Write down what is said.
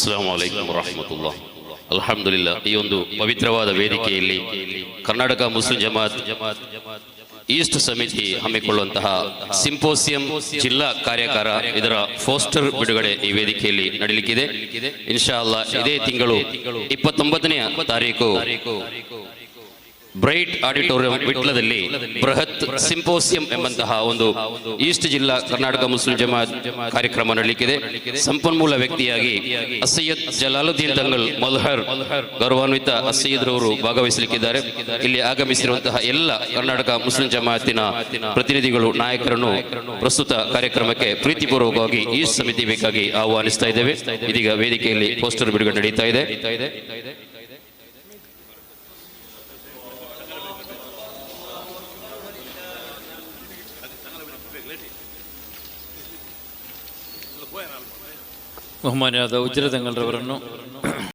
ಅಸ್ಸಾಂ ವಲೈಕಂ ವರಹಮತುಲ್ಲ ಅಲ್ಹಮ್ದುಲಿಲ್ಲ ಈ ಒಂದು ಪವಿತ್ರವಾದ ವೇದಿಕೆಯಲ್ಲಿ ಕರ್ನಾಟಕ ಮುಸ್ಲಿಂ ಜಮಾತ್ ಈಸ್ಟ್ ಸಮಿತಿ ಹಮ್ಮಿಕೊಳ್ಳುವಂತಹ ಸಿಂಪೋಸಿಯಂ ಜಿಲ್ಲಾ ಕಾರ್ಯಕಾರ ಇದರ ಪೋಸ್ಟರ್ ಬಿಡುಗಡೆ ಈ ವೇದಿಕೆಯಲ್ಲಿ ನಡೀಲಿಕ್ಕಿದೆ. ಇನ್ಶಾ ಅಲ್ಲಾ ಇದೇ ತಿಂಗಳು ಇಪ್ಪತ್ತೊಂಬತ್ತನೇ ತಾರೀಕು. ಬ್ರೈಟ್ ಆಡಿಟೋರಿಯಂ ವಿಟ್ಲದಲ್ಲಿ ಬೃಹತ್ ಸಿಂಪೋಸಿಯಂ ಎಂಬಂತಹ ಒಂದು ಈಸ್ಟ್ ಜಿಲ್ಲಾ ಕರ್ನಾಟಕ ಮುಸ್ಲಿಂ ಜಮಾತ್ ಕಾರ್ಯಕ್ರಮ ನಡೆಯಲಿಕ್ಕಿದೆ ಸಂಪನ್ಮೂಲ ವ್ಯಕ್ತಿಯಾಗಿ ಅಸಯ್ಯದ್ ಜಲಾಲುದ್ದೀನ್ ದಂಗಲ್ ಮಲ್ಹರ್ ಗೌರವಾನ್ವಿತ ಅಸಯ್ಯದ್ರವರು ಭಾಗವಹಿಸಲಿಕ್ಕಿದ್ದಾರೆ. ಇಲ್ಲಿ ಆಗಮಿಸಿರುವಂತಹ ಎಲ್ಲ ಕರ್ನಾಟಕ ಮುಸ್ಲಿಂ ಜಮಾತಿನ ಪ್ರತಿನಿಧಿಗಳು, ನಾಯಕರನ್ನು ಪ್ರಸ್ತುತ ಕಾರ್ಯಕ್ರಮಕ್ಕೆ ಪ್ರೀತಿಪೂರ್ವಕವಾಗಿ ಈಸ್ಟ್ ಸಮಿತಿ ಬೇಕಾಗಿ ಆಹ್ವಾನಿಸ್ತಾ ಇದ್ದೇವೆ. ಇದೀಗ ವೇದಿಕೆಯಲ್ಲಿ ಪೋಸ್ಟರ್ ಬಿಡುಗಡೆ ನಡೀತಾ ಇದೆ. ബഹുമാനാഥ തങ്ങളുടെ പറഞ്ഞു